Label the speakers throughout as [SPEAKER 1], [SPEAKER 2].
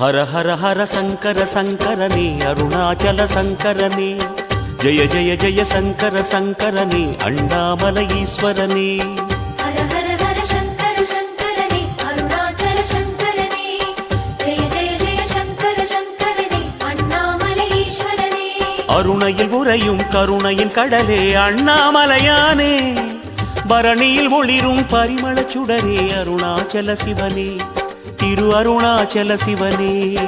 [SPEAKER 1] ஹர ஹர ஹர சங்கர சங்கரனே அருணாச்சல சங்கரனே ஜய ஜய ஜய சங்கர சங்கரனே அண்டாமல ஈஸ்வரனே
[SPEAKER 2] அருணையில் உறையும் கருணையின் கடலே அண்ணாமலையானே. பரணியில் ஒளிரும் பரிமள சுடரே அருணாச்சல சிவனே. திரு அருணாச்சல சிவனே.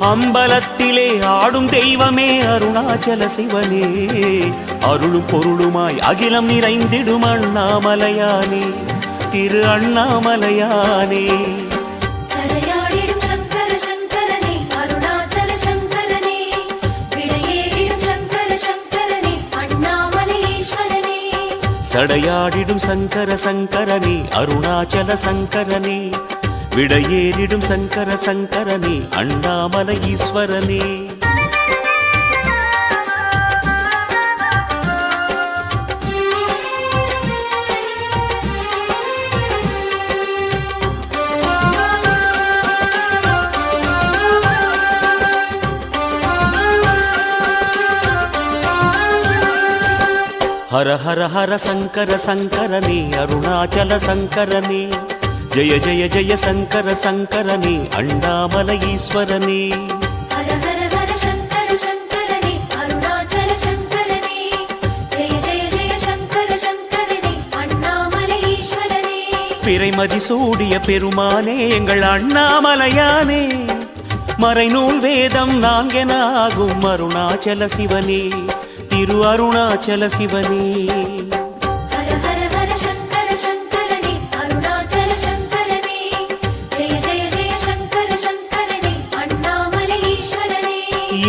[SPEAKER 2] அம்பலத்திலே ஆடும் தெய்வமே அருணாச்சல சிவனே. அருளும் பொருளுமாய் அகிலம் நிறைந்திடும் அண்ணாமலையானே திரு அண்ணாமலையானே.
[SPEAKER 1] சடையாடிடும் சங்கர சங்கரனே அருணாச்சல சங்கரனே. விடையேறிடும் சங்கர சங்கரனே அண்ணாமலை ஈஸ்வரனே.
[SPEAKER 2] హర హర హర శంకర శంకరని అరుణాచల శంకరని జయ జయ జయ శంకర శంకరని అండామల ఈశ్వరని பிறைமதி சூடிய பெருமானே எங்கள் அண்ணாமலையானே மறைநூல் வேதம் நான்கென ஆகும் அருணாச்சல சிவனே திரு அருணாச்சல சிவனே.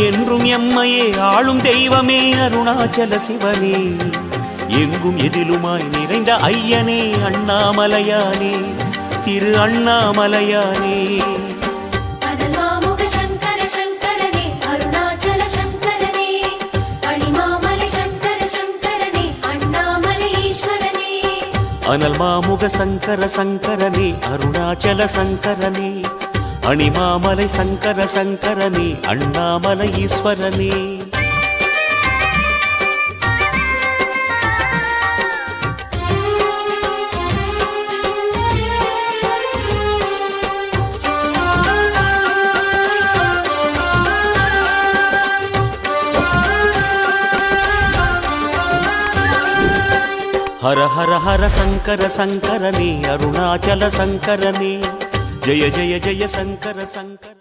[SPEAKER 2] என்றும் எம்மையே ஆளும் தெய்வமே அருணாச்சல சிவனே. எங்கும் எதிலுமாய் நிறைந்த ஐயனே அண்ணாமலையானே. திரு அண்ணாமலையானே. அனல் மாமுக சங்கர சங்கரனே அருணாச்சல சங்கரனே அணிமாமலை சங்கர சங்கரனே அண்ணாமலை ஈஸ்வரனே హర హర హర శంకర శంకరని అరుణాచల శంకరని జయ జయ జయ శంకర శంకర